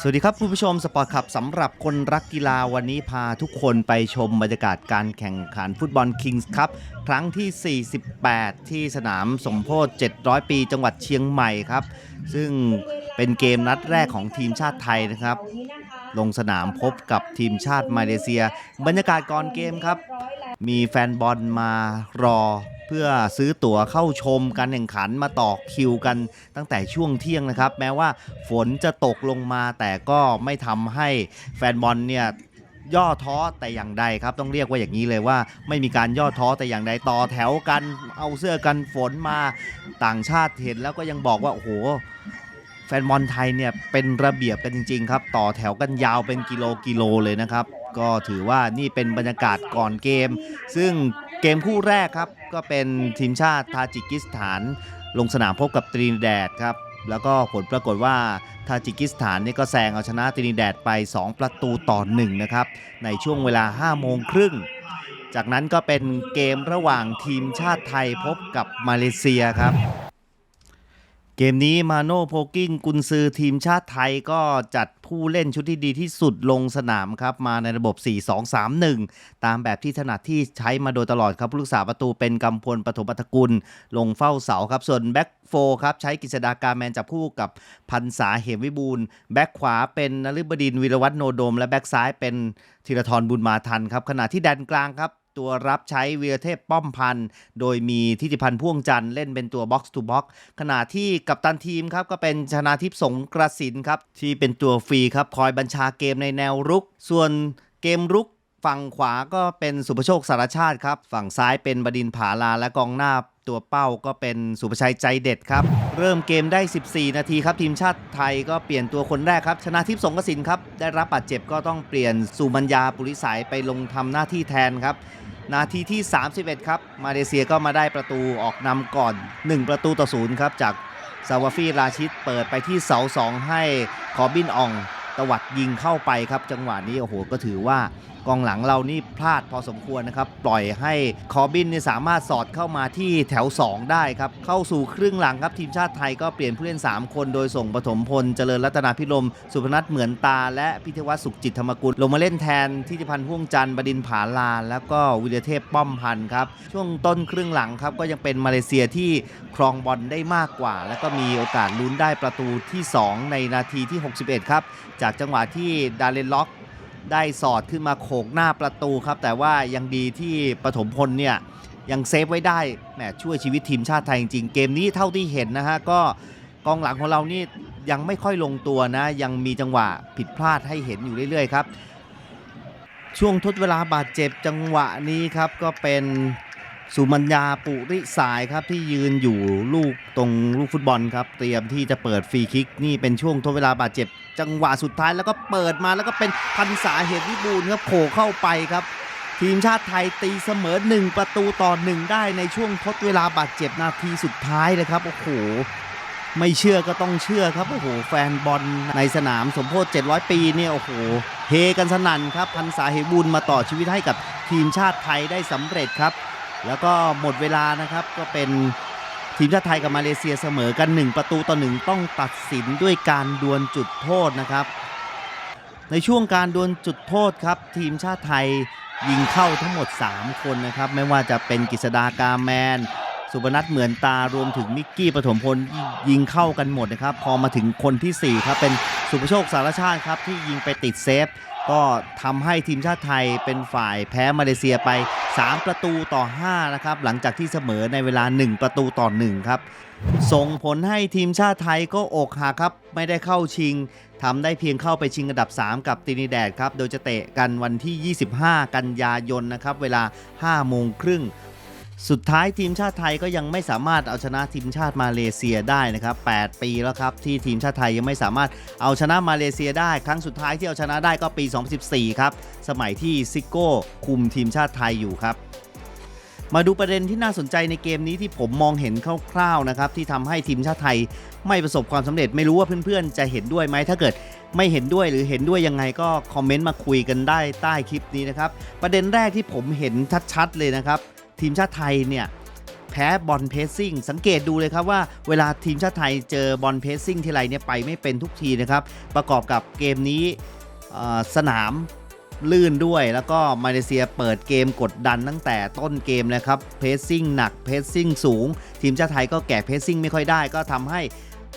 สวัสดีครับคุณผู้ชมสปอร์ตขับสำหรับคนรักกีฬาวันนี้พาทุกคนไปชมบรรยากาศการแข่งขันฟุตบอลคิงส์ครับครั้งที่ 48 ที่สนามสมโพธิ700 ปีจังหวัดเชียงใหม่ครับ ซึ่งเป็นเกมนัดแรกของทีมชาติไทยนะครับ ลงสนามพบกับทีมชาติมาเลเซีย บรรยากาศก่อนเกมครับ มีแฟนบอลมารอ เพื่อซื้อตั๋วเข้าชมการแข่งขันมาต่อคิวกันตั้งแต่ช่วงเที่ยงนะครับ แม้ว่าฝนจะตกลงมาแต่ก็ไม่ทำให้แฟนบอลเนี่ยย่อท้อแต่อย่างใดครับ ต้องเรียกว่าอย่างนี้เลยว่า ไม่มีการย่อท้อแต่อย่างใดต่อแถวกันเอาเสื้อกันฝนมาต่างชาติเห็นแล้วก็ยังบอกว่า โอ้โห แฟนบอลไทยเนี่ยเป็นระเบียบกันจริง ๆ ครับ ต่อแถวกันยาวเป็นกิโลกิโลเลยนะครับ ก็ถือว่านี่เป็นบรรยากาศก่อนเกม ซึ่ง เกมคู่แรกครับ ก็เป็นทีมชาติทาจิกิสถาน ลงสนามพบกับตรีนแดดครับ แล้วก็ผลปรากฏว่าทาจิกิสถานนี่ก็แซงเอาชนะตรีนแดดไป 2 ประตูต่อ1นะครับ ในช่วงเวลา 5 โมงครึ่ง จากนั้นก็เป็นเกมระหว่างทีมชาติไทยพบกับมาเลเซียครับ เกมนี้มาโน่โพกิ้งกุนซือทีมชาติไทยก็จัดผู้เล่นชุดที่ดีที่สุดลงสนามครับ มาในระบบ 4-2-3-1 ตามแบบที่ถนัดที่ใช้มาโดยตลอดครับผู้รักษาประตูเป็นกำพลปฐมอัตกุล ลงเฝ้าเสาครับ ส่วนแบ็กโฟครับ ใช้กฤษดาการแมนจับคู่กับพันษาเหมวิบูลแบ็กขวาเป็นนฤบดินวีรวัฒโนโดม และแบ็กซ้ายเป็นธีรทรบุญมาทันครับขณะที่แดนกลางครับ ตัวรับใช้วีรเทพป้อมพันธ์โดยมีทิติพันธ์พ่วงจันทร์เล่นเป็นตัวบ็อกซ์ทูบ็อกขณะที่กัปตันทีมครับก็เป็นชนาทิพย์สงกระสินครับที่เป็นตัวฟรีครับคอยบัญชาเกมในแนวรุก ส่วนเกมรุก ฝั่งขวาก็เป็นสุภโชคสารชาติครับ ฝั่งซ้ายเป็นบดินผาลาและกองหน้าตัวเป้าก็เป็นสุภชัยใจเด็ดครับ เริ่มเกมได้ 14 นาทีครับ ทีมชาติไทยก็เปลี่ยนตัวคนแรกครับ ชนะทิพย์สงกสินครับ ได้รับบาดเจ็บก็ต้องเปลี่ยนสุมัญญาปุริสายไปลงทำหน้าที่แทนครับ นาทีที่ 31 ครับ มาเลเซียก็มาได้ประตูออกนำก่อน 1 ประตูต่อศูนย์ครับจากซาวาฟีราชิดเปิดไปที่เสา2ให้คอบินอองตวัดยิงเข้าไปครับ จังหวะนี้โอ้โหก็ถือว่ากองหลังเรานี่พลาดพอสมควรนะครับ ปล่อยให้คอบินเนี่ยสามารถสอดเข้ามาที่แถว 2 ได้ครับ เข้าสู่ครึ่งหลังครับ ทีมชาติไทยก็เปลี่ยนผู้เล่น 3 คนโดยส่งปฐมพล เจริญรัตนาพิรม สุพนัทเหมือนตา และพิทวัฒสุขจิตธรรมกุล ลงมาเล่นแทนทิติพันธ์พ่วงจันทร์บดินผาลาแล้วก็วิรเทพป้อมพันธ์ครับ ช่วงต้นครึ่งหลังครับก็ยังเป็นมาเลเซียที่ครองบอลได้มากกว่า แล้วก็มีโอกาสลุ้นได้ประตูที่ 2 ในนาทีที่ 61 ครับ จากจังหวะที่ดาเลนล็อก ได้สอดขึ้นมาโขกหน้าประตูครับ แต่ว่ายังดีที่ปฐมพลเนี่ยยังเซฟไว้ได้แหมช่วยชีวิตทีมชาติไทยจริงๆ เกมนี้เท่าที่เห็นนะฮะก็กองหลังของเรานี่ยังไม่ค่อยลงตัวนะ ยังมีจังหวะผิดพลาดให้เห็นอยู่เรื่อยๆครับ ช่วงทดเวลาบาดเจ็บจังหวะนี้ครับก็เป็น สุมัญญาปุริสายครับที่ยืนอยู่ลูกตรงลูกฟุตบอลครับ เตรียมที่จะเปิดฟรีคิกนี่เป็นช่วงทดเวลาบาดเจ็บ จังหวะสุดท้ายแล้วก็เปิดมาแล้วก็เป็นพันษาเหตุวิบูลครับโผล่เข้าไปครับ ทีมชาติไทยตีเสมอ 1 ประตูต่อ 1 ได้ในช่วงทดเวลาบาดเจ็บนาทีสุดท้ายเลยครับโอ้โหไม่เชื่อก็ต้องเชื่อครับโอ้โหแฟนบอลในสนามสมโพธิ700 ปีเนี่ยโอ้โหเฮกันสนั่นครับพันษาเหตุบุญมาต่อชีวิตให้กับทีมชาติไทยได้สำเร็จครับ แล้วก็หมดเวลานะครับก็เป็นทีมชาติไทยกับมาเลเซียเสมอกัน 1 ประตูต่อ1ต้องตัดสินด้วยการดวลจุดโทษนะครับ ในช่วงการดวลจุดโทษครับ ทีมชาติไทยยิงเข้าทั้งหมด 3 คนนะครับ ไม่ว่าจะเป็นกฤษดากาแมน สุพนัทเหมือนตารวมถึงมิกกี้ปฐมพลยิงเข้ากันหมดนะครับ พอมาถึงคนทีสี่ 4 ครับ เป็นสุภโชคสารชาติครับที่ยิงไปติดเซฟ ก็ทำให้ทีมชาติไทยเป็นฝ่ายแพ้มาเลเซียไป 3 ประตูต่อ 5 นะครับ หลังจากที่เสมอในเวลา 1 ประตูต่อ 1 ครับ ส่งผลให้ทีมชาติไทยก็อกหักครับ ไม่ได้เข้าชิงทำได้เพียงเข้าไปชิงอันดับ 3 กับตินิแดดครับ โดยจะเตะกันวันที่ 25 กันยายนนะครับ เวลา 5 โมงครึ่ง สุดท้ายทีมชาติไทยก็ยังไม่สามารถเอาชนะทีมชาติมาเลเซียได้นะครับ 8 ปีแล้วครับที่ทีมชาติไทยยังไม่สามารถเอาชนะมาเลเซียได้ ครั้งสุดท้ายที่เอาชนะได้ก็ปี 2014 ครับ สมัยที่ซิโก้คุมทีมชาติไทยอยู่ครับมาดูประเด็นที่น่าสนใจในเกมนี้ที่ผมมองเห็นคร่าวๆนะครับที่ทำให้ทีมชาติไทยไม่ประสบความสำเร็จไม่รู้ว่าเพื่อนๆ จะเห็นด้วยไหมถ้าเกิดไม่เห็นด้วยหรือเห็นด้วยยังไงก็คอมเมนต์มาคุยกันได้ใต้คลิปนี้นะครับ ประเด็นแรกที่ผมเห็นชัดๆเลยนะครับ ทีมชาติไทยเนี่ยแพ้บอลเพสซิ่งสังเกตดูเลยครับว่าเวลาทีมชาติไทยเจอบอลเพสซิ่งทีไรเนี่ยไปไม่เป็นทุกทีนะครับ ประกอบกับเกมนี้สนามลื่นด้วย แล้วก็มาเลเซียเปิดเกมกดดันตั้งแต่ต้นเกมเลยครับเพสซิ่งหนักเพสซิ่งสูง ทีมชาติไทยก็แก่เพสซิ่งไม่ค่อยได้ ก็ทำให้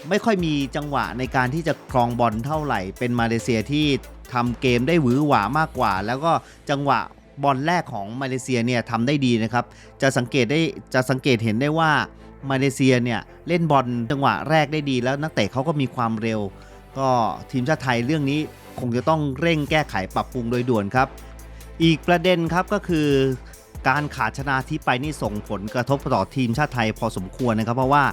ไม่ค่อยมีจังหวะในการที่จะครองบอลเท่าไหร่ เป็นมาเลเซียที่ทำเกมได้หวือหวามากกว่า แล้วก็จังหวะ บอลแรกของมาเลเซียเนี่ยทำได้ดีนะครับ จะสังเกตได้จะสังเกตเห็นได้ว่ามาเลเซียเนี่ยเล่นบอลจังหวะแรกได้ดี แล้วนักเตะเขาก็มีความเร็ว ก็ทีมชาติไทยเรื่องนี้คงจะต้องเร่งแก้ไขปรับปรุงโดยด่วนครับ อีกประเด็นครับก็คือ การขาดชนะทิพย์ไปนี่ส่งผลกระทบต่อทีมชาติไทยพอสมควรนะครับ เพราะว่า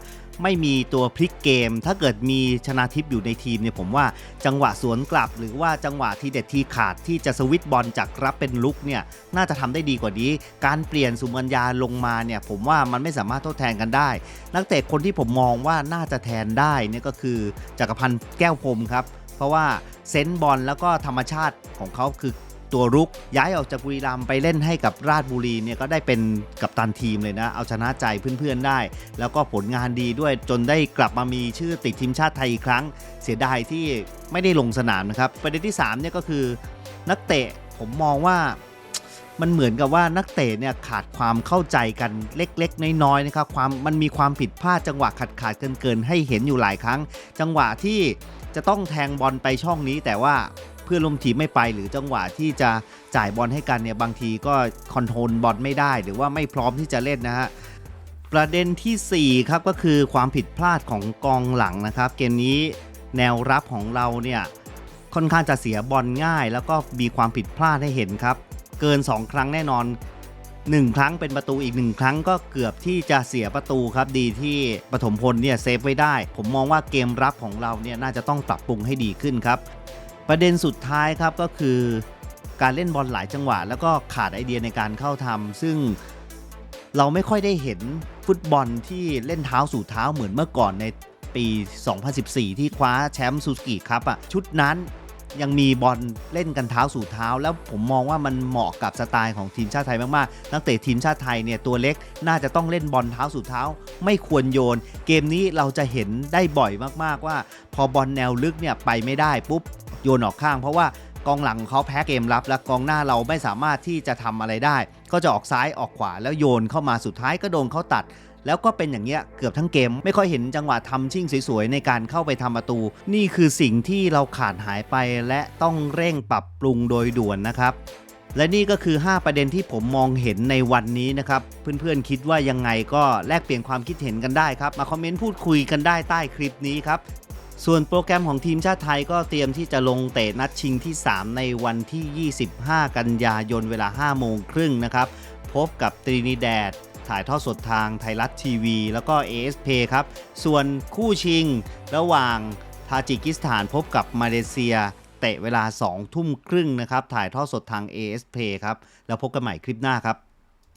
ไม่มีตัวพลิกเกม ถ้าเกิดมีชนะทิพย์อยู่ในทีมเนี่ยผมว่าจังหวะสวนกลับ หรือว่าจังหวะทีเด็ดทีขาดที่จะสวิตบอลจากรับเป็นลุกเนี่ยน่าจะทำได้ดีกว่านี้ การเปลี่ยนสุมัญญาลงมาเนี่ยผมว่ามันไม่สามารถทดแทนกันได้ นักเตะคนที่ผมมองว่าน่าจะแทนได้เนี่ยก็คือจักรพันธ์แก้วพรมครับ เพราะว่าเซนส์บอลแล้วก็ธรรมชาติของเขาคือ ตัวรุก ย้ายออกจากบุรีรัมย์ไปเล่นให้กับราชบุรีเนี่ยก็ได้เป็นกัปตันทีมเลยนะ เอาชนะใจเพื่อนๆได้ แล้วก็ผลงานดีด้วยจนได้กลับมามีชื่อติดทีมชาติไทยอีกครั้ง เสียดายที่ไม่ได้ลงสนามนะครับประเด็นที่3เนี่ยก็คือนักเตะผมมองว่ามันเหมือนกับว่านักเตะเนี่ยขาดความเข้าใจกันเล็กๆ น้อยๆนะครับความมันมีความผิดพลาดจังหวะขาดขาดเกินเกินๆให้เห็นอยู่หลายครั้ง จังหวะที่จะต้องแทงบอลไปช่องนี้แต่ว่า พื่อนร่วมทีมไม่ไปหรือจังหวะที่จะจ่ายบอลให้กันเนี่ยบางทีก็คอนโทรลบอลไม่ได้ หรือว่าไม่พร้อมที่จะเล่นนะฮะประเด็นทีสี่ 4 ครับก็คือความผิดพลาดของกองหลังนะครับ เกมนี้แนวรับของเราเนี่ยค่อนข้างจะเสียบอลง่าย แล้วก็มีความผิดพลาดให้เห็นครับ เกิน 2 ครั้งแน่นอน 1 ครั้งเป็นประตูอีก 1 ครั้งก็เกือบที่จะเสียประตูครับ ดีที่ปฐมพลเนี่ยเซฟไว้ได้ ผมมองว่าเกมรับของเราเนี่ยน่าจะต้องปรับปรุงให้ดีขึ้นครับ ประเด็นสุดท้ายครับก็คือการเล่นบอลหลายจังหวะ แล้วก็ขาดไอเดียในการเข้าทำซึ่งเราไม่ค่อยได้เห็นฟุตบอลที่เล่นเท้าสู่เท้าเหมือนเมื่อก่อนในปี 2014 ที่คว้าแชมป์ซูซูกิครับอะชุดนั้นยังมีบอลเล่นกันเท้าสู่เท้า แล้วผมมองว่ามันเหมาะกับสไตล์ของทีมชาติไทยมากๆ นักเตะทีมชาติไทยเนี่ยตัวเล็กน่าจะต้องเล่นบอลเท้าสู่เท้า ไม่ควรโยน เกมนี้เราจะเห็นได้บ่อยมากๆว่า พอบอลแนวลึกเนี่ยไปไม่ได้ปุ๊บ โยนออกข้างเพราะว่ากองหลังเขาแพ้เกมรับ และกองหน้าเราไม่สามารถที่จะทำอะไรได้ ก็จะออกซ้ายออกขวาแล้วโยนเข้ามาสุดท้ายก็โดนเขาตัด แล้วก็เป็นอย่างเงี้ยเกือบทั้งเกม ไม่ค่อยเห็นจังหวะทำชิ่งสวยๆในการเข้าไปทำประตู นี่คือสิ่งที่เราขาดหายไปและต้องเร่งปรับปรุงโดยด่วนนะครับและนี่ก็คือ 5 ประเด็นที่ผมมองเห็นในวันนี้นะครับ เพื่อนๆคิดว่ายังไงก็แลกเปลี่ยนความคิดเห็นกันได้ครับ มาคอมเมนต์พูดคุยกันได้ใต้คลิปนี้ครับ ส่วนโปรแกรมของทีมชาติไทยก็เตรียมที่จะลงเตะนัดชิงที่ 3 ในวันที่ 25 กันยายนเวลา 5 โมงครึ่งนะครับ พบกับตรีนิแดดถ่ายทอดสดทางไทยรัฐทีวี แล้วก็ ASP ครับ ส่วนคู่ชิงระหว่างทาจิกิสถานพบกับมาเลเซีย เตะเวลา 2 ทุ่มครึ่งนะครับ ถ่ายทอดสดทาง ASP ครับ แล้วพบกันใหม่คลิปหน้าครับ